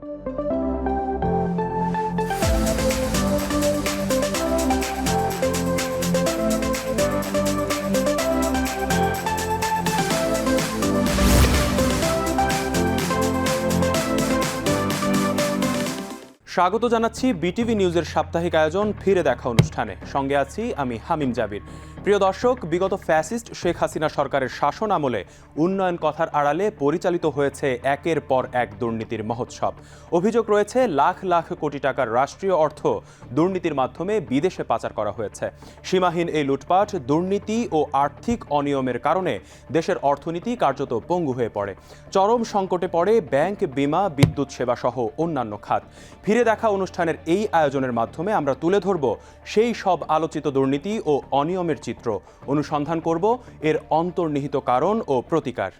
স্বাগত জানাচ্ছি বিটিভি নিউজের সাপ্তাহিক আয়োজন ফিরে দেখা অনুষ্ঠানে। সঙ্গে আছি আমি হামিম জাবির। প্রিয় দর্শক, বিগত ফ্যাসিস্ট শেখ হাসিনা সরকারের শাসন আমলে উন্নয়ন কথার আড়ালে পরিচালিত হয়েছে একের পর এক দুর্নীতির মহোৎসব। অভিযোগ রয়েছে, লাখ লাখ কোটি টাকার রাষ্ট্রীয় অর্থ দুর্নীতির মাধ্যমে বিদেশে পাচার করা হয়েছে। সীমাহীন এই লুটপাট দুর্নীতি ও আর্থিক অনিয়মের কারণে দেশের অর্থনীতি কার্যত পঙ্গু হয়ে পড়ে। চরম সংকটে পড়ে ব্যাংক, বিমা, বিদ্যুৎ সেবা সহ অন্যান্য খাত। ফিরে দেখা অনুষ্ঠানের এই আয়োজনের মাধ্যমে আমরা তুলে ধরব সেই সব আলোচিত দুর্নীতি ও অনিয়মের চিত্র অনুসন্ধান করব এর অন্তর্নিহিত কারণ ও প্রতিকার।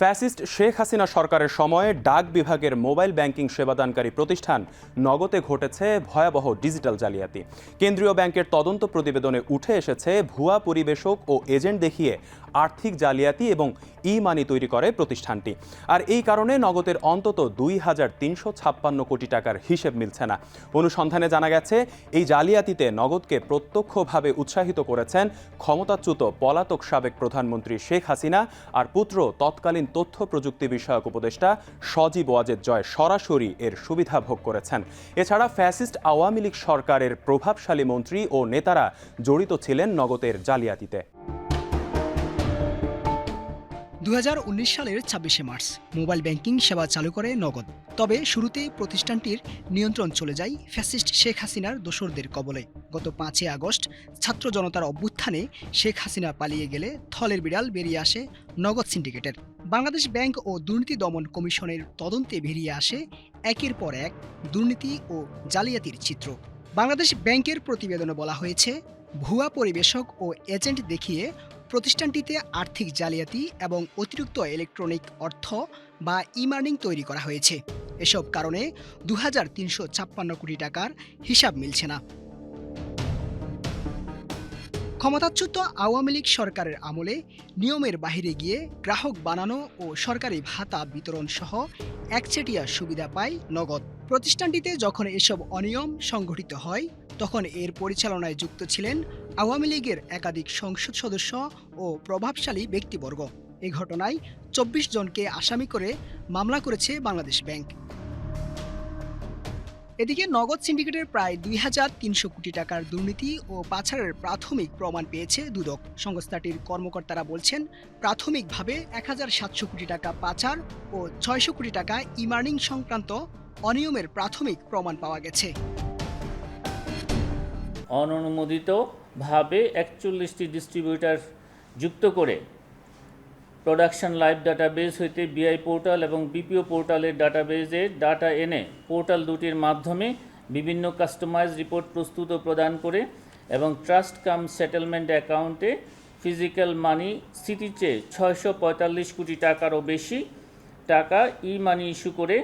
ফ্যাসিস্ট শেখ হাসিনা সরকারের সময়ে ডাক বিভাগের মোবাইল ব্যাংকিং সেবাদানকারী প্রতিষ্ঠান নগদে ঘটেছে ভয়াবহ ডিজিটাল জালিয়াতি। কেন্দ্রীয় ব্যাংকের তদন্ত প্রতিবেদনে উঠে এসেছে ভুয়া পরিবেশক ও এজেন্ট দেখিয়ে আর্থিক জালিয়াতি এবং ই মানি তৈরি করে প্রতিষ্ঠানটি। আর এই কারণে নগদের অন্তত দুই হাজার তিনশো ছাপ্পান্ন কোটি টাকার হিসেব মিলছে না। অনুসন্ধানে জানা গেছে, এই জালিয়াতিতে নগদকে প্রত্যক্ষভাবে উৎসাহিত করেছেন ক্ষমতাচ্যুত পলাতক সাবেক প্রধানমন্ত্রী শেখ হাসিনা আর পুত্র তৎকালীন তথ্য প্রযুক্তি বিষয়ক উপদেষ্টা সজীব ওয়াজেদ জয় সরাসরি এর সুবিধা ভোগ করেছেন। এছাড়া ফ্যাসিস্ট আওয়ামী লীগ সরকারের প্রভাবশালী মন্ত্রী ও নেতারা জড়িত ছিলেন নগদের জালিয়াতিতে। দুহাজার উনিশ সালের ছাব্বিশে মার্চ, মোবাইল ব্যাংকিং সেবা চালু করে নগদ। তবে শুরুতে প্রতিষ্ঠানটির নিয়ন্ত্রণ চলে যায় ফ্যাসিস্ট শেখ হাসিনার দোসরদের কবলে। গত পাঁচই আগস্ট ছাত্র জনতার অভ্যুত্থানে শেখ হাসিনা পালিয়ে গেলে থলের বিড়াল বেরিয়ে আসে নগদ সিন্ডিকেটের। বাংলাদেশ ব্যাংক ও দুর্নীতি দমন কমিশনের তদন্তে বেরিয়ে আসে একের পর এক দুর্নীতি ও জালিয়াতির চিত্র। বাংলাদেশ ব্যাংকের প্রতিবেদনে বলা হয়েছে, ভুয়া পরিবেশক ও এজেন্ট দেখিয়ে প্রতিষ্ঠানটিতে আর্থিক জালিয়াতি এবং অতিরিক্ত ইলেকট্রনিক অর্থ বা ইমার্নিং তৈরি করা হয়েছে। এসব কারণে দু কোটি টাকার হিসাব মিলছে না। ক্ষমতাচ্যুত আওয়ামী লীগ সরকারের আমলে নিয়মের বাহিরে গিয়ে গ্রাহক বানানো ও সরকারি ভাতা বিতরণ সহ একচেটিয়া সুবিধা পায় নগদ। প্রতিষ্ঠানটিতে যখন এসব অনিয়ম সংঘটিত হয়, তখন এর পরিচালনায় যুক্ত ছিলেন আওয়ামী লীগের একাধিক সংসদ সদস্য ও প্রভাবশালী ব্যক্তিবর্গ। এই ঘটনায় চব্বিশ জনকে আসামি করে মামলা করেছে বাংলাদেশ ব্যাংক। এদিকে নগদ সিন্ডিকেটের প্রায় দুই হাজার তিনশো কোটি টাকার দুর্নীতি ও পাচারের প্রাথমিক প্রমাণ পেয়েছে দুদক। সংস্থাটির কর্মকর্তারা বলছেন, প্রাথমিকভাবে এক হাজার সাতশো কোটি টাকা পাচার ও ছয়শো কোটি টাকা ইমার্নিং সংক্রান্ত অনিয়মের প্রাথমিক প্রমাণ পাওয়া গেছে। অননুমোদিতভাবে একচল্লিশটি ডিস্ট্রিবিউটার যুক্ত করে প্রোডাকশন লাইভ ডাটাবেস হইতে বিআই পোর্টাল এবং বিপিও পোর্টালের ডাটাবেজে ডাটা এনে পোর্টাল দুটির মাধ্যমে বিভিন্ন কাস্টমাইজ রিপোর্ট প্রস্তুত ও প্রদান করে এবং ট্রাস্ট কাম সেটেলমেন্ট অ্যাকাউন্টে ফিজিক্যাল মানি সিটি চেয়ে ছয়শো পঁয়তাল্লিশ কোটি টাকারও বেশি টাকা ই মানি ইস্যু করে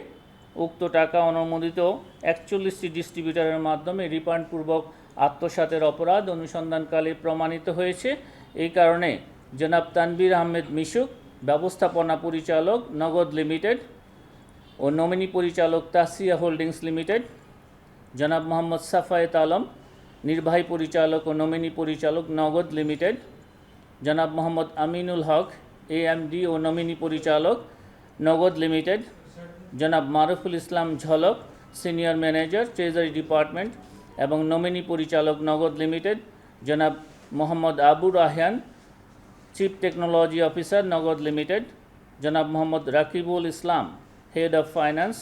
উক্ত টাকা অনুমোদিত একচল্লিশটি ডিস্ট্রিবিউটারের মাধ্যমে রিফান্ডপূর্বক আত্মসাতের অপরাধ অনুসন্ধানকালে প্রমাণিত হয়েছে। এই কারণে জনাব তানবির আহমেদ মিশুক, ব্যবস্থাপনা পরিচালক নগদ লিমিটেড ও নমিনি পরিচালক তাসিয়া হোল্ডিংস লিমিটেড, জনাব মোহাম্মদ সাফায়েত আলম, নির্বাহী পরিচালক ও নমিনি পরিচালক নগদ লিমিটেড, জনাব মোহাম্মদ আমিনুল হক, এএমডি ও নমিনি পরিচালক নগদ লিমিটেড, জনাব Maruful Islam Jhalak, senior manager, treasury department এবং নমিনি পরিচালক নগদ লিমিটেড, জনাব Mohammad Abu Rahan chief technology officer Nagad limited, জনাব Mohammad Rakibul Islam, head of finance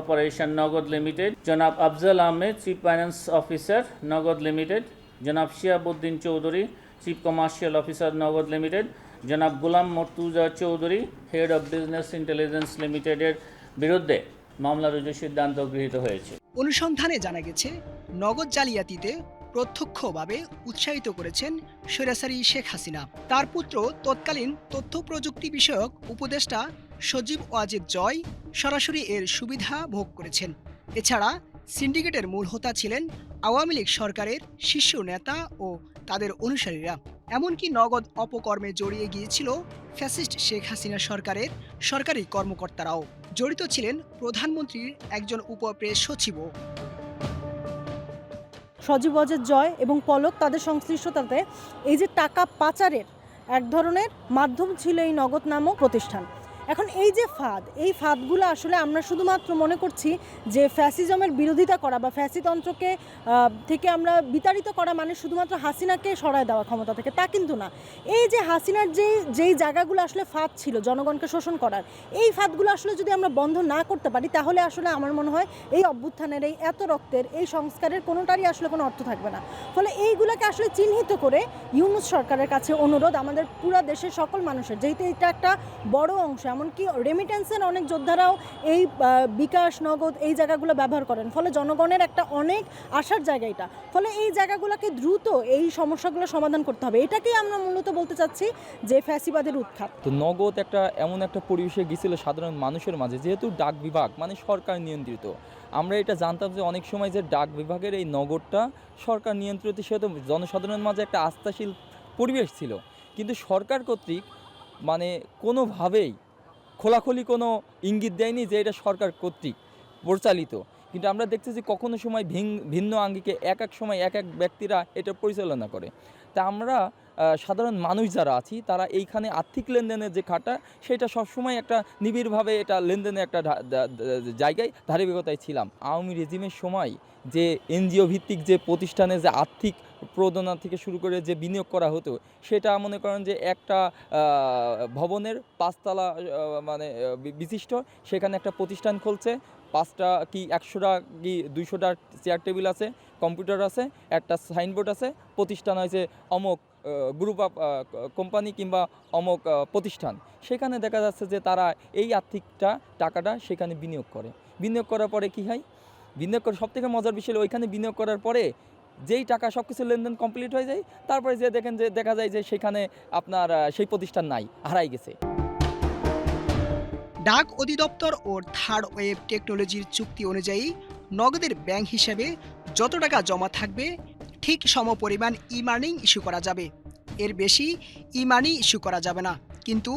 operation Nagad limited, জনাব Afzal Ahmed, chief finance officer Nagad limited, জনাব Shiabuddin Chowdhury, chief commercial officer Nagad limited, জনাব Gulam Mortuza Chowdhury, head of business intelligence লিমিটেডের বিরুদ্ধে। মামলা রুজুর সিদ্ধান্ত গৃহীত হয়েছে। অনুসন্ধানে জানা গেছে, নগদ জালিয়াতিতে প্রত্যক্ষভাবে উৎসাহিত করেছেন সৈরাসারি শেখ হাসিনা। তার পুত্র তৎকালীন তথ্য প্রযুক্তি বিষয়ক উপদেষ্টা সজীব ওয়াজেদ জয় সরাসরি এর সুবিধা ভোগ করেছেন। এছাড়া সিন্ডিকেটের মূল হোতা ছিলেন আওয়ামী লীগ সরকারের শীর্ষ নেতা ও তাদের অনুসারীরা। এমনকি নগদ অপকর্মে জড়িয়ে গিয়েছিল ফ্যাসিস্ট শেখ হাসিনা সরকারের সরকারি কর্মকর্তারাও। জড়িত ছিলেন প্রধানমন্ত্রীর একজন উপপ্রেস সচিব সজীব অজের জয় এবং পলক তাদের সংশ্লিষ্টতাতে এই যে টাকা পাচারের এক ধরনের মাধ্যম ছিল এই নগদ নামক প্রতিষ্ঠান। এখন এই যে ফাঁদ, এই ফাঁদগুলো আসলে আমরা শুধুমাত্র মনে করছি যে ফ্যাসিজমের বিরোধিতা করা বা ফ্যাসিতন্ত্রকে থেকে আমরা বিতাড়িত করা মানে শুধুমাত্র হাসিনাকে সরায় দেওয়া ক্ষমতা থেকে, তা কিন্তু না। এই যে হাসিনার যে, যেই জায়গাগুলো আসলে ফাঁদ ছিল, জনগণকে শোষণ করার, এই ফাঁদগুলো আসলে যদি আমরা বন্ধ না করতে পারি, তাহলে আসলে আমার মনে হয় এই অভ্যুত্থানের, এই এত রক্তের, এই সংস্কারের কোনোটারই আসলে কোনো অর্থ থাকবে না। ফলে এইগুলোকে আসলে চিহ্নিত করে ইউনুস সরকারের কাছে অনুরোধ, আমাদের পুরা দেশের সকল মানুষের, যেহেতু এটা একটা বড় অংশ এমনকি রেমিটেন্সের অনেক যোদ্ধারাও এই বিকাশ, নগদ এই জায়গাগুলো ব্যবহার করেন। ফলে জনগণের একটা অনেক আসার জায়গা এটা। ফলে এই জায়গাগুলোকে দ্রুত এই সমস্যাগুলো সমাধান করতে হবে। এটাকেই আমরা মূলত বলতে চাচ্ছি যে ফ্যাসিবাদের উৎখাত। তো নগদ একটা, এমন একটা পরিবেশে গিয়েছিল সাধারণ মানুষের মাঝে, যেহেতু ডাক বিভাগ মানে সরকার নিয়ন্ত্রিত। আমরা এটা জানতাম যে অনেক সময় যে ডাক বিভাগের এই নগরটা সরকার নিয়ন্ত্রিত সেহেতু জনসাধারণের মাঝে একটা আস্থাশীল পরিবেশ ছিল। কিন্তু সরকার কর্তৃক মানে কোনোভাবেই খোলাখুলি কোনো ইঙ্গিত দেয়নি যে এটা সরকার কর্তৃক পরিচালিত। কিন্তু আমরা দেখতেছি কখনো সময় ভিন- ভিন্ন আঙ্গিকে এক এক সময় এক এক ব্যক্তিরা এটা পরিচালনা করে। তা আমরা সাধারণ মানুষ যারা আছি, তারা এইখানে আর্থিক লেনদেনের যে খাটা, সেটা সবসময় একটা নিবিড়ভাবে এটা লেনদেনের একটা জায়গায় ধারাবাহিকতায় ছিলাম। আওয়ামী রেজিমের সময় যে এনজিও ভিত্তিক যে প্রতিষ্ঠানে যে আর্থিক প্রদনা থেকে শুরু করে যে বিনিয়োগ করা হতো, সেটা মনে করেন যে একটা ভবনের পাঁচতলা মানে বিশিষ্ট, সেখানে একটা প্রতিষ্ঠান খুলছে। পাঁচটা কি একশোটা কি দুইশোটা চেয়ার টেবিল আছে, কম্পিউটার আছে, একটা সাইনবোর্ড আছে, প্রতিষ্ঠান হয়েছে অমক গ্রুপ অফ কোম্পানি কিংবা অমক প্রতিষ্ঠান। সেখানে দেখা যাচ্ছে যে তারা এই আর্থিকটা, টাকাটা সেখানে বিনিয়োগ করে। বিনিয়োগ করার পরে কি হয়? বিনিয়োগ করে সব থেকে মজার বিষয় ওইখানে বিনিয়োগ করার পরে যেই টাকা সব কিছু লেনদেন কমপ্লিট হয়ে যায়, তারপরে যে দেখেন যে দেখা যায় যে সেখানে আপনার সেই প্রতিষ্ঠান নাই, হারাই গেছে। ডাক অধিদপ্তর ও থার্ড ওয়েব টেকনোলজির চুক্তি অনুযায়ী নগদের ব্যাংক হিসেবে যত টাকা জমা থাকবে ঠিক সমপরিমাণ ই মার্নিং ইস্যু করা যাবে। এর বেশি ই মানি ইস্যু করা যাবে না। কিন্তু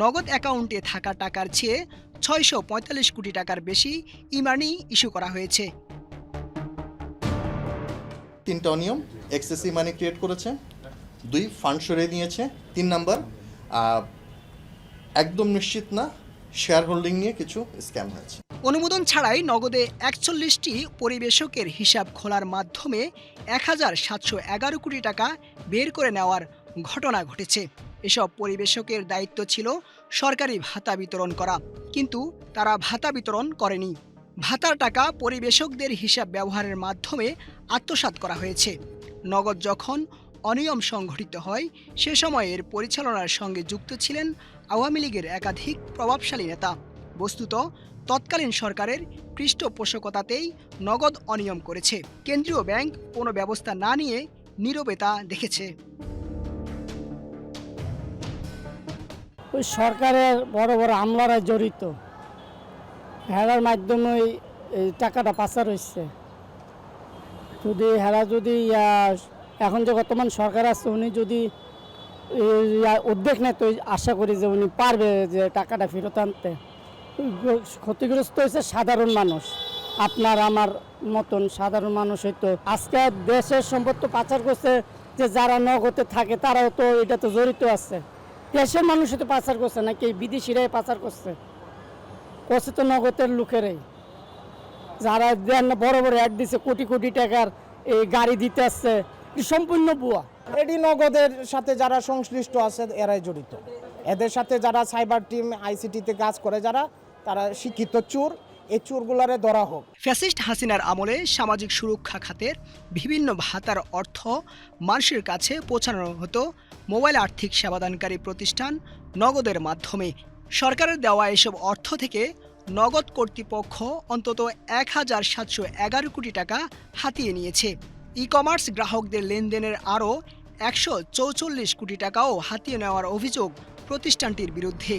নগদ অ্যাকাউন্টে থাকা টাকার চেয়ে ছয়শো পঁয়তাল্লিশ কোটি টাকার বেশি ই মানি ইস্যু করা হয়েছে। তিনটা অনিয়ম এক্সেসিভ মানি ক্রিয়েট করেছে, দুই ফান্ড সরিয়ে নিয়েছে, তিন নাম্বার একদম নিশ্চিত না শেয়ার হোল্ডিং নিয়ে কিছু স্ক্যাম হয়েছে। অনুমোদন ছাড়াই নগদে একচল্লিশটি পরিবেশকের হিসাব খোলার মাধ্যমে এক হাজার সাতশো এগারো কোটি টাকা বের করে নেওয়ার ঘটনা ঘটেছে। এসব পরিবেশকের দায়িত্ব ছিল সরকারি ভাতা বিতরণ করা, কিন্তু তারা ভাতা বিতরণ করেনি। ভাতার টাকা পরিবেশকদের হিসাব ব্যবহারের মাধ্যমে আত্মসাৎ করা হয়েছে। নগদ যখন অনিয়ম সংঘটিত হয়, সে সময় এর পরিচালনার সঙ্গে যুক্ত ছিলেন আওয়ামী লীগের একাধিক প্রভাবশালী নেতা। বস্তুত তৎকালীন সরকারের পৃষ্ঠপোষকতাতেই নগদ অনিয়ম করেছে। কেন্দ্রীয় ব্যাংক কোনো ব্যবস্থা না নিয়ে নীরবে তা দেখেছে। ওই সরকারের বড় বড় আমলারা জড়িত। হেরার মাধ্যমে এই টাকাটা পাচার হচ্ছে যদি হেরা যদি এখন যে বর্তমান সরকার আছে, উনি যদি উদ্বেগ নেয়, তো আশা করি যে উনি পারবে যে টাকাটা ফেরত আনতে। ক্ষতিগ্রস্ত হয়েছে সাধারণ মানুষ। আপনার আমার মতন সাধারণ মানুষ হয়তো আজকে দেশের সম্পদ তো পাচার করছে যে যারা নগদে থাকে তারাও তো এটা তো জড়িত আছে। দেশের মানুষ তো পাচার করছে নাকি বিদেশিরাই পাচার করছে? করছে তো নগদের লোকেরাই। যারা বড় বড় অ্যাড দিছে, কোটি কোটি টাকার এই গাড়ি দিতে আসছে। সম্পূর্ণ বুয়া এডি নগদের সাথে যারা সংশ্লিষ্ট আছে, এরাই জড়িত। এদের সাথে যারা সাইবার টিম আইসিটিতে কাজ করে, যারা তারা শিক্ষিত চোর এই চোরগুলারে ধরা হোক। ফ্যাসিস্ট হাসিনার আমলে সামাজিক সুরক্ষা খাতের বিভিন্ন ভাতার অর্থ মানুষের কাছে পৌঁছানো হতো মোবাইল আর্থিক সেবাদানকারী প্রতিষ্ঠান নগদের মাধ্যমে। সরকারের দেওয়া এসব অর্থ থেকে নগদ কর্তৃপক্ষ অন্তত এক হাজার সাতশো এগারো কোটি টাকা হাতিয়ে নিয়েছে। ই কমার্স গ্রাহকদের লেনদেনের আরও একশো চৌচল্লিশ কোটি টাকাও হাতিয়ে নেওয়ার অভিযোগ প্রতিষ্ঠানটির বিরুদ্ধে।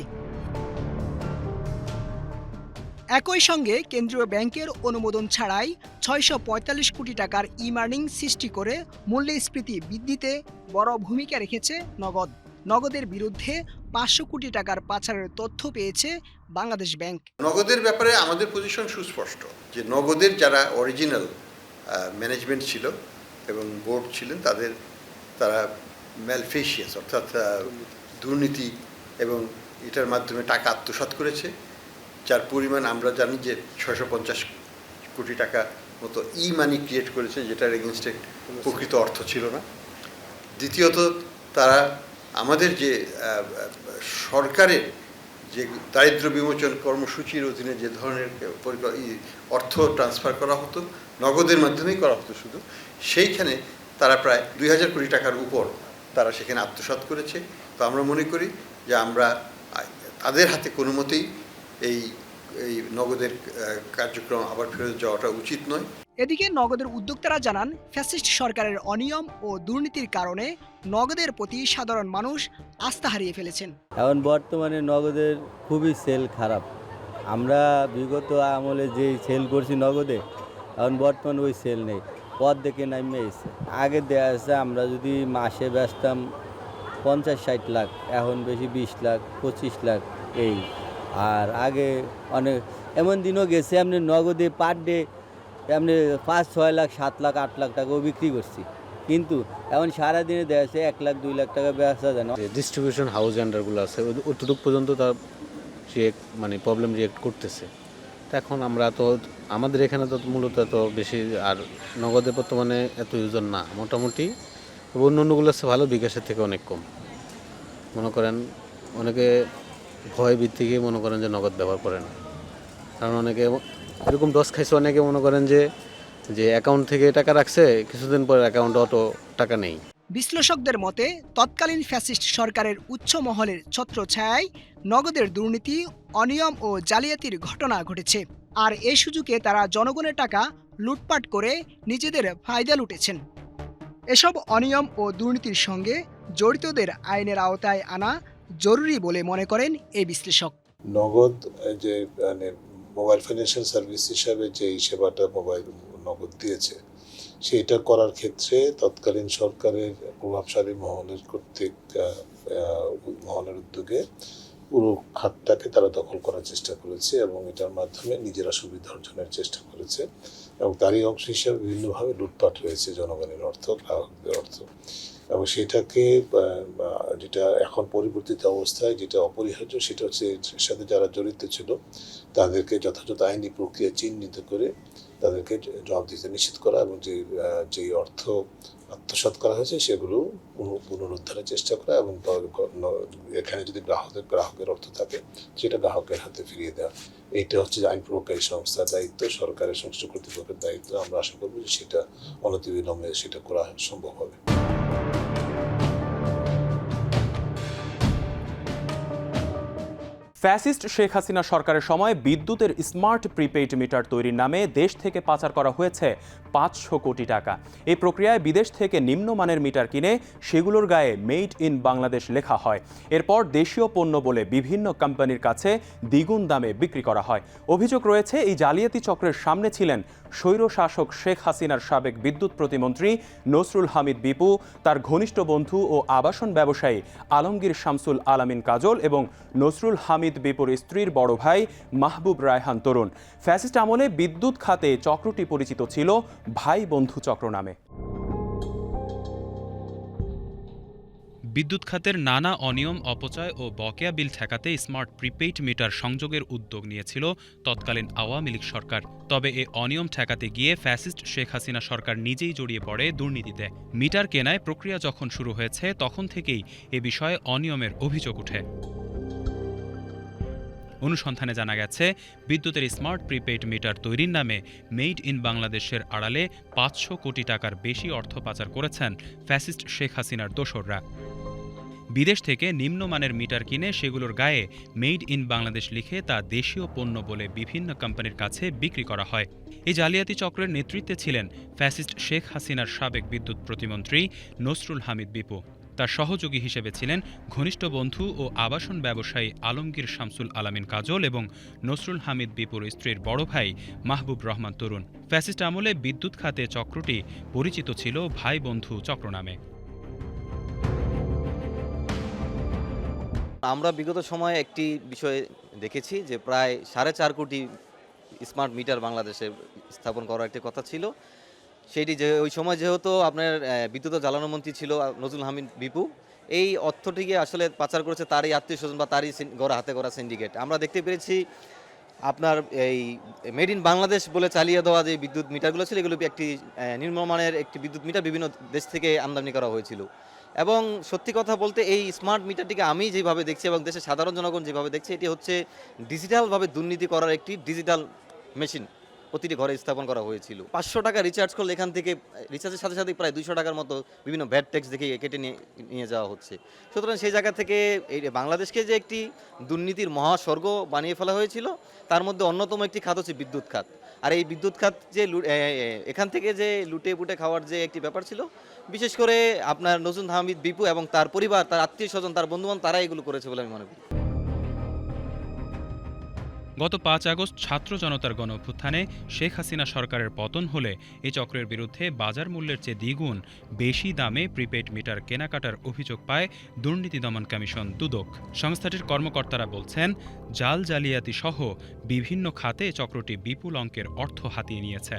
একই সঙ্গে কেন্দ্রীয় ব্যাংকের অনুমোদন ছাড়াই ছয়শো পঁয়তাল্লিশ কোটি টাকার ই মার্নিং সৃষ্টি করে মূল্যস্ফীতি বৃদ্ধিতে বড় ভূমিকা রেখেছে নগদ। নগদের বিরুদ্ধে পাঁচশো কোটি টাকার পাচারের তথ্য পেয়েছে বাংলাদেশ ব্যাংক। নগদের ব্যাপারে আমাদের পজিশন সুস্পষ্ট, যে নগদের যারা অরিজিনাল ম্যানেজমেন্ট ছিল এবং বোর্ড ছিলেন, তাদের, তারা ম্যালফেশিয়াস অর্থাৎ দুর্নীতি এবং এটার মাধ্যমে টাকা আত্মসাৎ করেছে। যার পরিমাণ আমরা জানি যে ছয়শো পঞ্চাশ কোটি টাকা মতো ই মানি ক্রিয়েট করেছে, যেটার এগেনস্টে প্রকৃত অর্থ ছিল না। দ্বিতীয়ত, তারা আমাদের যে সরকারের যে দারিদ্র বিমোচন কর্মসূচির অধীনে যে ধরনের অর্থ ট্রান্সফার করা হতো, নগদের মাধ্যমেই করা হতো শুধু, সেইখানে তারা প্রায় দুই হাজার কোটি টাকার উপর তারা সেখানে আত্মসাৎ করেছে। তো আমরা মনে করি যে আমরা তাদের হাতে কোনো মতেই এই এই নগদের কার্যক্রম আবার ফেরত যাওয়াটা উচিত নয়। এদিকে নগদের উদ্যোক্তারা জানান ফ্যাসিস্ট সরকারের অনিয়ম ও দুর্নীতির কারণে নগদের প্রতি সাধারণ মানুষ আস্থা হারিয়ে ফেলেছেন। এখন বর্তমানে নগদের খুবই সেল খারাপ। আমরা বিগত আমলে যেই সেল করছি নগদে এখন বর্তমানে ওই সেল নেই। পথ দেখে নামে এসে আগে দেওয়া আছে আমরা যদি মাসে বেচতাম পঞ্চাশ ষাট লাখ এখন বেশি বিশ লাখ পঁচিশ লাখ এই। আর আগে অনেক, এমন দিনও গেছে আপনি নগদে পার ডে আপনি পাঁচ, ছয় লাখ, সাত লাখ, আট লাখ টাকাও বিক্রি করছি। কিন্তু এখন সারাদিনে দেওয়া আছে এক লাখ, দুই লাখ টাকা ব্যবসা যে ডিস্ট্রিবিউশন হাউস আন্ডারগুলো আছে অতটুক পর্যন্ত তার রিয়েক্ট মানে প্রবলেম রিয়েক্ট করতেছে। তো এখন আমরা তো, আমাদের এখানে তো মূলত এত বেশি, আর নগদে বর্তমানে এত ইউজন না। মোটামুটি অন্য অন্যগুলো আছে ভালো, বিকাশের থেকে অনেক কম। মনে করেন, অনেকে ভয় ভিত্তিকে মনে করেন যে নগদ ব্যবহার করে না। কারণ অনেকে এরকম দশ খাইছে, অনেকে মনে করেন যে যে অ্যাকাউন্ট থেকে টাকা রাখছে, কিছুদিন পর অ্যাকাউন্টে অত টাকা নেই। বিশ্লেষকদের মতে, তৎকালীন ফ্যাসিস্ট সরকারের উচ্চ মহলের ছত্রছায়ায় নগদের দুর্নীতি, অনিয়ম ও জালিয়াতির ঘটনা ঘটেছে। আর এই সুযোগে তারা জনগণের টাকা লুটপাট করে নিজেদের ফায়দা লুটেছেন। এসব অনিয়ম ও দুর্নীতির সঙ্গে জড়িতদের আইনের আওতায় আনা জরুরি বলে মনে করেন এই বিশ্লেষক। নগদ যে মানে মোবাইল ফাইন্যান্সিয়াল সার্ভিস হিসাবে যে সেবাটা মোবাইল নগদ দিয়েছে সেইটা করার ক্ষেত্রে তৎকালীন সরকারের প্রভাবশালী মহলের কর্তৃক মহলের উদ্যোগে পুরো খাতটাকে তারা দখল করার চেষ্টা করেছে এবং এটার মাধ্যমে নিজেরা সুবিধা অর্জনের চেষ্টা করেছে এবং তারই অংশ হিসাবে বিভিন্নভাবে লুটপাট হয়েছে জনগণের অর্থ, গ্রাহকদের অর্থ। এবং সেটাকে যেটা এখন পরিবর্তিত অবস্থায় যেটা অপরিহার্য সেটা হচ্ছে এর সাথে যারা জড়িত ছিল, তাদেরকে যথাযথ আইনি প্রক্রিয়া চিহ্নিত করে তাদেরকে জবাব দিতে নিশ্চিত করা এবং যে যেই অর্থ আত্মসাৎ করা হয়েছে সেগুলো পুনঃ- পুনরুদ্ধারের চেষ্টা করা এবং এখানে যদি গ্রাহকের গ্রাহকের অর্থ থাকে সেটা গ্রাহকের হাতে ফিরিয়ে দেওয়া। এইটা হচ্ছে আইন প্রয়োগকারী সংস্থার দায়িত্ব, সরকারের সংশ্লিষ্ট কর্তৃপক্ষের দায়িত্ব। আমরা আশা করব যে সেটা অনতিবিলম্বে সেটা করা সম্ভব হবে। ফ্যাসিস্ট শেখ হাসিনা সরকারের সময় বিদ্যুতের স্মার্ট প্রিপেইড মিটার তৈরির নামে দেশ থেকে পাচার করা হয়েছে পাঁচশো কোটি টাকা। এই প্রক্রিয়ায় বিদেশ থেকে নিম্নমানের মিটার কিনে সেগুলোর গায়ে মেড ইন বাংলাদেশ লেখা হয়। এরপর দেশীয় পণ্য বলে বিভিন্ন কোম্পানির কাছে দ্বিগুণ দামে বিক্রি করা হয়। অভিযোগ রয়েছে, এই জালিয়াতি চক্রের সামনে ছিলেন স্বৈর শাসক শেখ হাসিনার সাবেক বিদ্যুৎ প্রতিমন্ত্রী নসরুল হামিদ বিপু, তার ঘনিষ্ঠ বন্ধু ও আবাসন ব্যবসায়ী আলমগীর শামসুল আলামিন কাজল এবং নসরুল হামিদ বিপুর স্ত্রীর বড় ভাই মাহবুব রায়হান তরুণ। ফ্যাসিস্ট আমলে বিদ্যুৎ খাতে চক্রটি পরিচিত ছিল ভাই বন্ধু চক্র নামে। বিদ্যুৎ খাতের নানা অনিয়ম, অপচয় ও বকেয়া বিল ঠেকাতে স্মার্ট প্রিপেইড মিটার সংযোগের উদ্যোগ নিয়েছিল তৎকালীন আওয়ামী লীগ সরকার। তবে এ অনিয়ম ঠেকাতে গিয়ে ফ্যাসিস্ট শেখ হাসিনা সরকার নিজেই জড়িয়ে পড়ে দুর্নীতিতে। মিটার কেনায় প্রক্রিয়া যখন শুরু হয়েছে, তখন থেকেই এ বিষয়ে অনিয়মের অভিযোগ ওঠে অনুসন্ধানে জানা গেছে, বিদ্যুতের স্মার্ট প্রিপেইড মিটার তৈরির নামে মেড ইন বাংলাদেশের আড়ালে পাঁচশো কোটি টাকার বেশি অর্থ পাচার করেছেন ফ্যাসিস্ট শেখ হাসিনার দোসররা। বিদেশ থেকে নিম্নমানের মিটার কিনে সেগুলোর গায়ে মেড ইন বাংলাদেশ লিখে তা দেশীয় পণ্য বলে বিভিন্ন কোম্পানির কাছে বিক্রি করা হয়। এই জালিয়াতি চক্রের নেতৃত্বে ছিলেন ফ্যাসিস্ট শেখ হাসিনার সাবেক বিদ্যুৎ প্রতিমন্ত্রী নসরুল হামিদ বিপু। তার সহযোগী হিসেবে ছিলেন ঘনিষ্ঠ বন্ধু ও আবাসন ব্যবসায়ী আলমগীর শামসুল আলামিন কাজল এবং নসরুল হামিদ বিপুর স্ত্রীর বড় ভাই মাহবুব রহমান তরুণ। ফ্যাসিস্ট আমলে বিদ্যুৎ খাতে চক্রটি পরিচিত ছিল ভাই বন্ধু চক্র নামে। আমরা বিগত সময়ে একটি বিষয়ে দেখেছি যে প্রায় সাড়ে চার কোটি স্মার্ট মিটার বাংলাদেশে স্থাপন করার একটি কথা ছিল। সেটি যে ওই সময় যেহেতু আপনার বিদ্যুৎ জ্বালানো মন্ত্রী ছিল নজরুল হামিদ বিপু এই অর্থটিকে আসলে পাচার করেছে তারই আত্মীয় স্বজন বা তারই গড়া হাতে করা সিন্ডিকেট আমরা দেখতে পেরেছি আপনার এই মেড ইন বাংলাদেশ বলে চালিয়ে দেওয়া যে বিদ্যুৎ মিটারগুলো ছিল এগুলো একটি আহ, নিম্নমানের একটি বিদ্যুৎ মিটার বিভিন্ন দেশ থেকে আমদানি করা হয়েছিল। এবং সত্যি কথা বলতে এই স্মার্ট মিটারটিকে আমি যেভাবে দেখছি এবং দেশের সাধারণ জনগণ যেভাবে দেখছে এটি হচ্ছে ডিজিটালভাবে দুর্নীতি করার একটি ডিজিটাল মেশিন প্রতিটি ঘরে স্থাপন করা হয়েছিল। পাঁচশো টাকা রিচার্জ করলে এখান থেকে রিচার্জের সাথে সাথে প্রায় দুইশো টাকার মতো বিভিন্ন ভ্যাট ট্যাক্স দেখে কেটে নিয়ে নিয়ে যাওয়া হচ্ছে। সুতরাং সেই জায়গা থেকে এই বাংলাদেশকে যে একটি দুর্নীতির মহাস্বর্গ বানিয়ে ফেলা হয়েছিল, তার মধ্যে অন্যতম একটি খাত হচ্ছে বিদ্যুৎ খাত। আর এই বিদ্যুৎ খাত যে এখান থেকে যে লুটে পুটে খাওয়ার যে একটি ব্যাপার ছিল, বিশেষ করে আপনার নজরুল হামিদ বিপু এবং তার পরিবার, তার আত্মীয় স্বজন, তার বন্ধুবান্ধব, তারা এগুলো করেছে বলে আমি মনে করি। গত পাঁচ আগস্ট ছাত্র জনতার গণ অভ্যুত্থানে শেখ হাসিনা সরকারের পতন হলে এ চক্রের বিরুদ্ধে বাজার মূল্যের চেয়ে দ্বিগুণ বেশি দামে প্রিপেড মিটার কেনাকাটার অভিযোগ পায় দুর্নীতি দমন কমিশন দুদক। সংস্থাটির কর্মকর্তারা বলছেন, জাল জালিয়াতি সহ বিভিন্ন খাতে চক্রটি বিপুল অঙ্কের অর্থ হাতিয়ে নিয়েছে।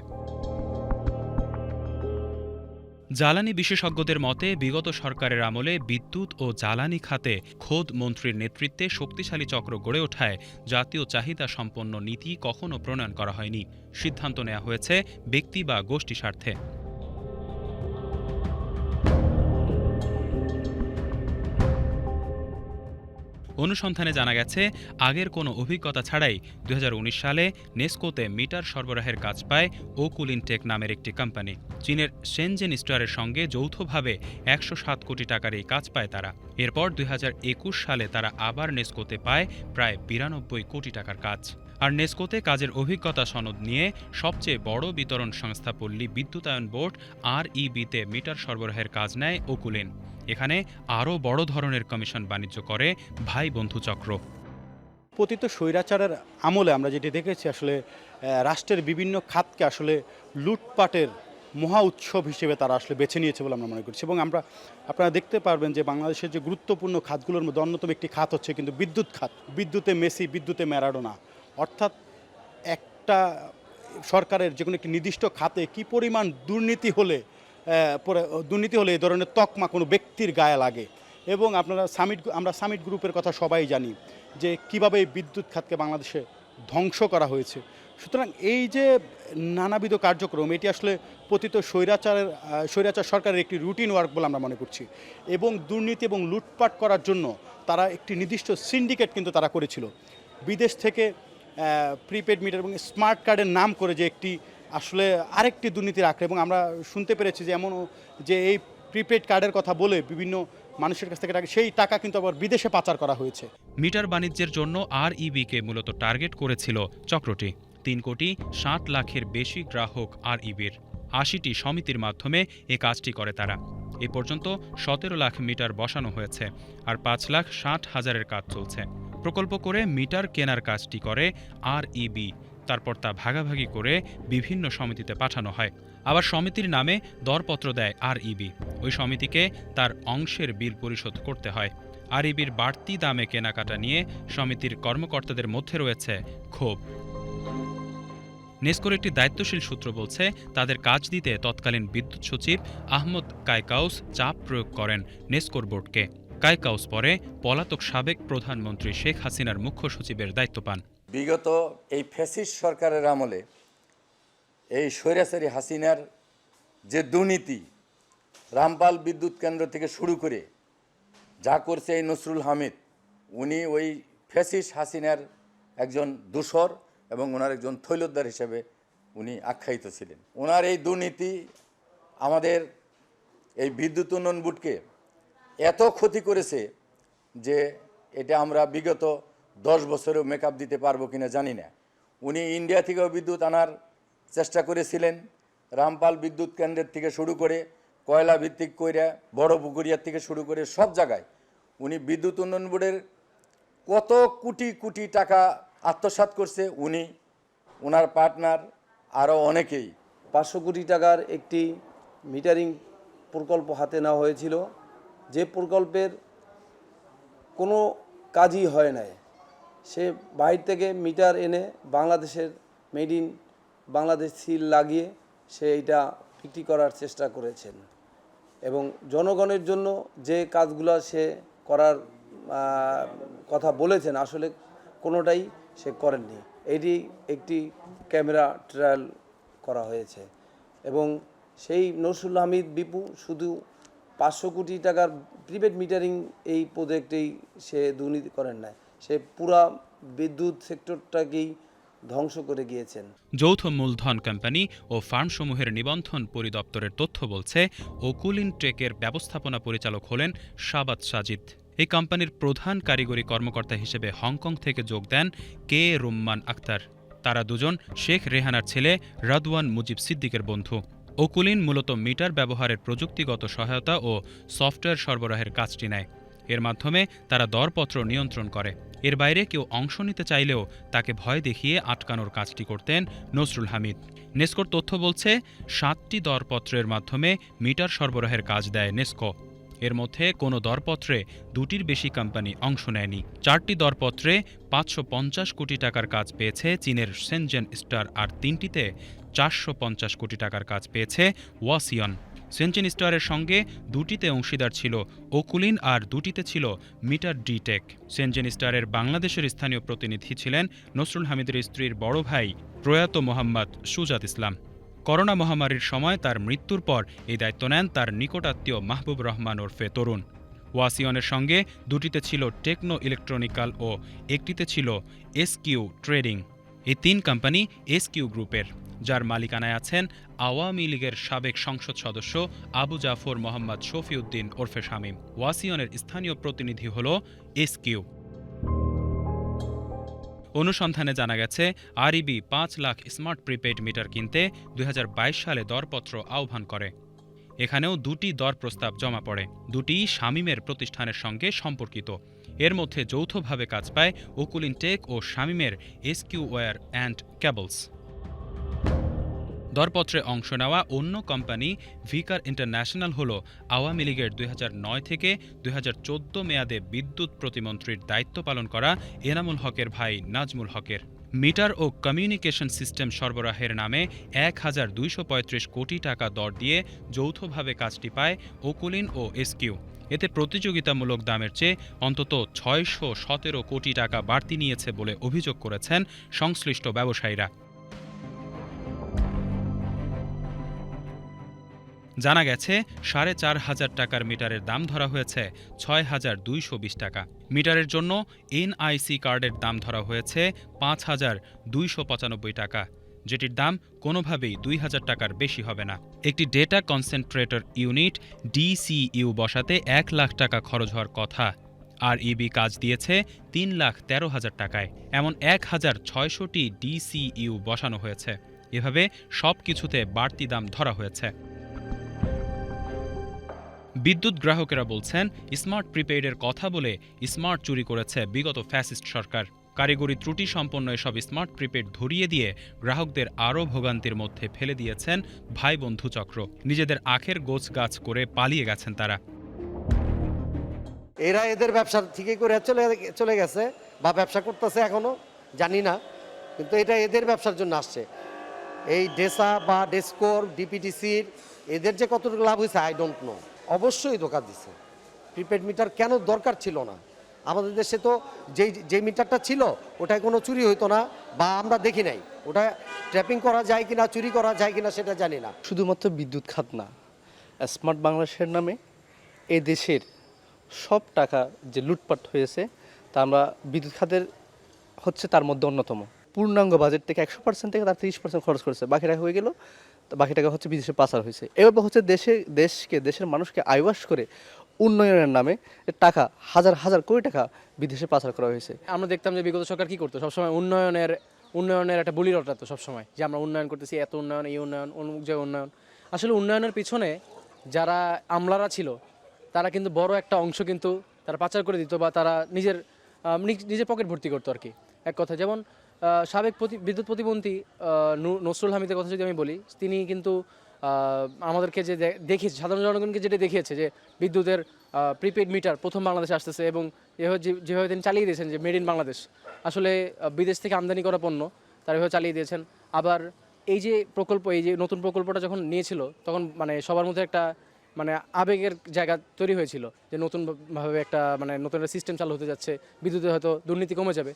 জ্বালানি বিশেষজ্ঞদের মতে, বিগত সরকারের আমলে বিদ্যুৎ ও জ্বালানি খাতে খোদ মন্ত্রীর নেতৃত্বে শক্তিশালী চক্র গড়ে ওঠায় জাতীয় চাহিদা সম্পন্ন নীতি কখনো প্রণয়ন করা হয়নি। সিদ্ধান্ত নেওয়া হয়েছে ব্যক্তি বা গোষ্ঠী স্বার্থে। অনুসন্ধানে জানা গেছে, আগের কোনো অভিজ্ঞতা ছাড়াই দুই হাজার উনিশ সালে নেস্কোতে মিটার সরবরাহের কাজ পায় ওকুলিন টেক নামের একটি কোম্পানি। চীনের সেনজেন স্টারের সঙ্গে যৌথভাবে একশো সাত কোটি টাকার এই কাজ পায় তারা। এরপর দুই হাজার একুশ সালে তারা আবার নেস্কোতে পায় প্রায় বিরানব্বই কোটি টাকার কাজ। আর নেস্কোতে কাজের অভিজ্ঞতা সনদ নিয়ে সবচেয়ে বড় বিতরণ সংস্থা পল্লী বিদ্যুতায়ন বোর্ড আর ইবিতে মিটার সরবরাহের কাজ নেয় ওকুলিন এখানে আরও বড় ধরনের কমিশন বাণিজ্য করে ভাই বন্ধু চক্র। পতিত স্বৈরাচারের আমলে আমরা যেটি দেখেছি, আসলে রাষ্ট্রের বিভিন্ন খাতকে আসলে লুটপাটের মহা উৎসব হিসেবে তারা আসলে বেছে নিয়েছে বলে আমরা মনে করছি। এবং আমরা, আপনারা দেখতে পারবেন যে বাংলাদেশের যে গুরুত্বপূর্ণ খাতগুলোর মধ্যে অন্যতম একটি খাত হচ্ছে কিন্তু বিদ্যুৎ খাত। বিদ্যুতে মেসি, বিদ্যুতে ম্যারাডোনা। অর্থাৎ একটা সরকারের যে কোনো একটি নির্দিষ্ট খাতে কি পরিমাণ দুর্নীতি হলে দুর্নীতি হলে এই ধরনের তকমা কোনো ব্যক্তির গায়ে লাগে? এবং আপনারা সামিট, আমরা সামিট গ্রুপের কথা সবাই জানি যে কীভাবে এই বিদ্যুৎ খাতকে বাংলাদেশে ধ্বংস করা হয়েছে। সুতরাং এই যে নানাবিধ কার্যক্রম, এটি আসলে পতিত স্বৈরাচারের স্বৈরাচার সরকারের একটি রুটিন ওয়ার্ক বলে আমরা মনে করছি। এবং দুর্নীতি এবং লুটপাট করার জন্য তারা একটি নির্দিষ্ট সিন্ডিকেট কিন্তু তারা করেছিল। বিদেশ থেকে প্রিপেড মিটার এবং স্মার্ট কার্ডের নাম করে যে একটি আসলে আরেকটি দুর্নীতির আঁকড়ে। এবং আমরা শুনতে পেরেছি যে এমনও যে এই প্রিপেড কার্ডের কথা বলে বিভিন্ন মানুষের কাছ থেকে সেই টাকা কিন্তু আবার বিদেশে পাচার করা হয়েছে। মিটার বাণিজ্যের জন্য আর ইবিকে মূলত টার্গেট করেছিল চক্রটি। তিন কোটি ষাট লাখের বেশি গ্রাহক আর ইবির আশিটি সমিতির মাধ্যমে এ কাজটি করে তারা। এ পর্যন্ত সতেরো লাখ মিটার বসানো হয়েছে, আর পাঁচ লাখ ষাট হাজারের কাজ চলছে। প্রকল্প করে মিটার কেনার কাজটি করে আর ইবি তারপর তা ভাগাভাগি করে বিভিন্ন সমিতিতে পাঠানো হয়। আবার সমিতির নামে দরপত্র দেয় আর ইবি ওই সমিতিকে তার অংশের বিল পরিশোধ করতে হয়। আর ইবির বাড়তি দামে কেনাকাটা নিয়ে সমিতির কর্মকর্তাদের মধ্যে রয়েছে ক্ষোভ। নেস্কোর একটি দায়িত্বশীল সূত্র বলছে, তাদের কাজ দিতে তৎকালীন বিদ্যুৎ সচিব আহমদ কায়কাউস চাপ প্রয়োগ করেন নেস্কোর বোর্ডকে। কাইকাউস পরে পলাতক সাবেক প্রধানমন্ত্রী শেখ হাসিনার মুখ্য সচিবের দায়িত্ব পান। বিগত এই ফ্যাসিস্ট সরকারের আমলে এই স্বৈরাচারী হাসিনার যে দুর্নীতি, রামপাল বিদ্যুৎ কেন্দ্র থেকে শুরু করে যা করছে এই নসরুল হামিদ, উনি ওই ফ্যাসিস্ট হাসিনার একজন দূষর এবং ওনার একজন থৈলদ্দার হিসেবে উনি আখ্যায়িত ছিলেন। ওনার এই দুর্নীতি আমাদের এই বিদ্যুৎ উন্নয়ন বোর্ডকে এত ক্ষতি করেছে যে এটা আমরা বিগত দশ বছরেও মেকআপ দিতে পারব কিনা জানি না। উনি ইন্ডিয়া থেকেও বিদ্যুৎ আনার চেষ্টা করেছিলেন, রামপাল বিদ্যুৎ কেন্দ্রের থেকে শুরু করে কয়লা ভিত্তিক কইরা, বড় পুকুরিয়ার থেকে শুরু করে সব জায়গায় উনি বিদ্যুৎ উন্নয়ন বোর্ডের কত কোটি কোটি টাকা আত্মসাৎ করছে উনি ওনার পার্টনার আরও অনেকেই। পাঁচশো কোটি টাকার একটি মিটারিং প্রকল্প হাতে নেওয়া হয়েছিল। যে প্রকল্পের কোনো কাজই হয় নাই। সে বাইরে থেকে মিটার এনে বাংলাদেশের মেড ইন বাংলাদেশ সিল লাগিয়ে সে এটা বিক্রি করার চেষ্টা করেছেন। এবং জনগণের জন্য যে কাজগুলো সে করার কথা বলেছেন, আসলে কোনোটাই সে করেননি। এটি একটি ক্যামেরা ট্রায়াল করা হয়েছে। এবং সেই নসরুল হামিদ বিপু শুধু পাঁচশো কোটি টাকার প্রিপেড মিটারিং এই প্রজেক্টেই সে দুর্নীতি করেন নাই। সে পুরা বিদ্যুৎ সেক্টরটাকেই ধ্বংস করে গিয়েছেন। যৌথ মূলধন কোম্পানি ও ফার্মসমূহের নিবন্ধন পরিদপ্তরের তথ্য বলছে ওকুলিন টেকের ব্যবস্থাপনা পরিচালক হলেন শাবাত সাজিদ। এই কোম্পানির প্রধান কারিগরি কর্মকর্তা হিসেবে হংকং থেকে যোগ দেন কে রুম্মান আক্তার। তারা দুজন শেখ রেহানার ছেলে রাদওয়ান মুজিব সিদ্দিকের বন্ধু। ওকুলিন মূলত মিটার ব্যবহারের প্রযুক্তিগত সহায়তা ও সফটওয়্যার সরবরাহের কাজটি নেয়। এর মাধ্যমে তারা দরপত্র নিয়ন্ত্রণ করে। এর বাইরে কেউ অংশ নিতে চাইলেও তাকে ভয় দেখিয়ে আটকানোর কাজটি করতেন নসরুল হামিদ। নেস্কোর তথ্য বলছে, সাতটি দরপত্রের মাধ্যমে মিটার সরবরাহের কাজ দেয় নেস্কো। এর মধ্যে কোনো দরপত্রে দুটির বেশি কোম্পানি অংশ নেয়নি। চারটি দরপত্রে পাঁচশো পঞ্চাশ কোটি টাকার কাজ পেয়েছে চীনের সেনজেন স্টার আর তিনটিতে চারশো পঞ্চাশ কোটি টাকার কাজ পেয়েছে ওয়াসিয়ন। সেনচেন স্টারের সঙ্গে দুটিতে অংশীদার ছিল ওকুলিন আর দুটিতে ছিল মিটার ডিটেক। সেনজেন স্টারের বাংলাদেশের স্থানীয় প্রতিনিধি ছিলেন নসরুল হামিদের স্ত্রীর বড় ভাই প্রয়াত মোহাম্মদ সুজাত ইসলাম। করোনা মহামারীর সময় তার মৃত্যুর পর এই দায়িত্ব নেন তার নিকটাত্মীয় মাহবুব রহমান ওরফে তরুণ। ওয়াসিয়নের সঙ্গে দুটিতে ছিল টেকনো ইলেকট্রনিক্যাল ও একটিতে ছিল এসকিউ ট্রেডিং। এই তিন কোম্পানি এসকিউ গ্রুপের। যার মালিকানায় আছেন আওয়ামী লীগের সাবেক সংসদ সদস্য আবু জাফর মোহাম্মদ শফিউদ্দিন ওরফে শামীম। ওয়াসিয়নের স্থানীয় প্রতিনিধি হল এসকিউ। অনুসন্ধানে জানা গেছে, আরইবি পাঁচ লাখ স্মার্ট প্রিপেড মিটার কিনতে দু হাজার বাইশ সালে দরপত্র আহ্বান করে। এখানেও দুটি দর প্রস্তাব জমা পড়ে। দুটি শামীমের প্রতিষ্ঠানের সঙ্গে সম্পর্কিত। এর মধ্যে যৌথভাবে কাজ পায় ওকুলিন টেক ও শামীমের এসকিউ ওয়্যার অ্যান্ড ক্যাবলস। দরপত্রে অংশ নেওয়া অন্য কোম্পানি ভিকার ইন্টারন্যাশনাল হল আওয়ামী লীগের দুই হাজার নয় থেকে দু হাজার চোদ্দ মেয়াদে বিদ্যুৎ প্রতিমন্ত্রীর দায়িত্ব পালন করা এনামুল হকের ভাই নাজমুল হকের। মিটার ও কমিউনিকেশন সিস্টেম সরবরাহের নামে এক হাজার দুইশো পঁয়ত্রিশ কোটি টাকা দর দিয়ে যৌথভাবে কাজটি পায় ওকুলিন ও এসকিউ। এতে প্রতিযোগিতামূলক দামের চেয়ে অন্তত ছয়শো সতেরো কোটি টাকা বাড়তি নিয়েছে বলে অভিযোগ করেছেন সংশ্লিষ্ট ব্যবসায়ীরা। জানা গেছে, সাড়ে চার হাজার টাকার মিটারের দাম ধরা হয়েছে ছয় হাজার দুইশো বিশ টাকা। মিটারের জন্য এনআইসি কার্ডের দাম ধরা হয়েছে পাঁচ হাজার দুইশো পঁচানব্বই টাকা, যেটির দাম কোনোভাবেই দুই হাজার টাকার বেশি হবে না। একটি ডেটা কনসেন্ট্রেটর ইউনিট ডিসিইউ বসাতে এক লাখ টাকা খরচ হওয়ার কথা, আর ইবি কাজ দিয়েছে তিন লাখ তেরো হাজার টাকায়। এমন এক হাজার ছয়শটি ডিসিইউ বসানো হয়েছে। এভাবে সব কিছুতে বাড়তি দাম ধরা হয়েছে। বিদ্যুৎ গ্রাহকেরা বলছেন, স্মার্ট প্রিপেইডের কথা বলে স্মার্ট চুরি করেছে বিগত ফ্যাসিস্ট সরকার। কারিগরি ত্রুটি সম্পন্ন এসব স্মার্ট প্রিপেড ধরিয়ে দিয়ে গ্রাহকদের আরও ভোগান্তির মধ্যে ফেলে দিয়েছেন ভাই বন্ধু চক্র। নিজেদের আখের গোছ গাছ করে পালিয়ে গেছেন তারা। এরা এদের ব্যবসা ঠিকই করে চলে চলে গেছে বা ব্যবসা করতেছে এখনও, জানি না। কিন্তু এটা এদের ব্যবসার জন্য আসছে। এই ডেসা বা ডেসকোর, ডিপিটিসির, এদের যে কতটুকু লাভ হয়েছে আই ডোন্ট নো অবশ্যই ধোকা দিছে। প্রিপেড মিটার কেন দরকার ছিল না? আমাদের দেশে তো যেই যে মিটারটা ছিল, ওটায় কোনো চুরি হইতো না বা আমরা দেখি নাই। ওটা ট্র্যাপিং করা যায় কিনা, চুরি করা যায় কিনা সেটা জানি না। শুধুমাত্র বিদ্যুৎ খাত না স্মার্ট বাংলাদেশের নামে এ দেশের সব টাকা যে লুটপাট হয়েছে, তা আমরা বিদ্যুৎ খাতের হচ্ছে তার মধ্যে অন্যতম। পূর্ণাঙ্গ বাজেট থেকে একশো পার্সেন্ট থেকে তার তিরিশ পার্সেন্ট খরচ করেছে। বাকি টাকা হয়ে গেল বাকি টাকা হচ্ছে বিদেশে পাচার হয়েছে। এভাবে হচ্ছে দেশে, দেশকে, দেশের মানুষকে আইওয়াস করে উন্নয়নের নামে টাকা, হাজার হাজার কোটি টাকা বিদেশে পাচার করা হয়েছে। আমরা দেখতাম যে বিগত সরকার কি করতো? সবসময় উন্নয়নের উন্নয়নের একটা বলি রটাতো সবসময়, যে আমরা উন্নয়ন করতেছি, এত উন্নয়ন, এই উন্নয়ন, অমুক জায়গায় উন্নয়ন। আসলে উন্নয়নের পিছনে যারা আমলারা ছিল, তারা কিন্তু বড় একটা অংশ কিন্তু তারা পাচার করে দিত বা তারা নিজের নিজের পকেট ভর্তি করতো আর কি। এক কথা, যেমন সাবেক বিদ্যুৎ নু- নসরুল হামিদের কথা যদি আমি বলি, তিনি কিন্তু আমাদেরকে যে দেখিয়েছে, সাধারণ জনগণকে যেটা দেখিয়েছে যে বিদ্যুতের প্রিপেড মিটার প্রথম বাংলাদেশে আসতেছে এবং যেভাবে তিনি চালিয়ে দিয়েছেন যে মেড ইন বাংলাদেশ, আসলে বিদেশ থেকে আমদানি করা পণ্য তারা এভাবে চালিয়ে দিয়েছেন। আবার এই যে প্রকল্প, এই যে নতুন প্রকল্পটা যখন নিয়েছিল, তখন মানে সবার মধ্যে একটা মানে আবেগের জায়গা তৈরি হয়েছিল যে নতুনভাবে একটা মানে নতুন একটা সিস্টেম চালু হতে যাচ্ছে বিদ্যুতে হয়তো দুর্নীতি কমে যাবে।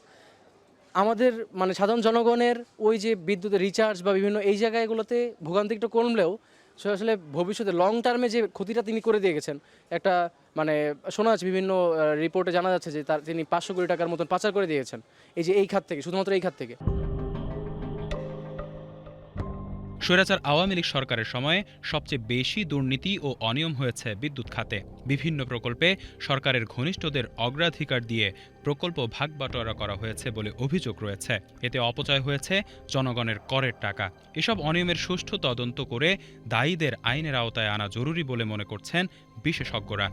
আমাদের মানে সাধারণ জনগণের ওই যে বিদ্যুতের রিচার্জ বা বিভিন্ন এই জায়গাগুলোতে ভোগান্তিকটা কমলেও সে আসলে ভবিষ্যতে লং টার্মে যে ক্ষতিটা তিনি করে দিয়ে গেছেন, একটা মানে শোনা যাচ্ছে বিভিন্ন রিপোর্টে জানা যাচ্ছে যে তার, তিনি পাঁচশো কোটি টাকার মতন পাচার করে দিয়েছেন। এই যে এই খাত থেকে, শুধুমাত্র এই খাত থেকে। স্বৈরাচার আওয়ামী লীগ সরকারের সময়ে সবচেয়ে বেশি দুর্নীতি ও অনিয়ম হয়েছে বিদ্যুৎ খাতে। বিভিন্ন প্রকল্পে সরকারের ঘনিষ্ঠদের অগ্রাধিকার দিয়ে প্রকল্প ভাগ বাটোয়ারা করা হয়েছে বলে অভিযোগ রয়েছে। এতে অপচয় হয়েছে জনগণের করের টাকা। এসব অনিয়মের সুষ্ঠু তদন্ত করে দায়ীদের আইনের আওতায় আনা জরুরি বলে মনে করছেন বিশেষজ্ঞরা।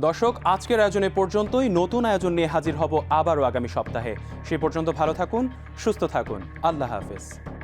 দর্শক, আজকের আয়োজনে পর্যন্তই। নতুন আয়োজন নিয়ে হাজির হব আবারও আগামী সপ্তাহে। সে পর্যন্ত ভালো থাকুন, সুস্থ থাকুন। আল্লাহ হাফেজ।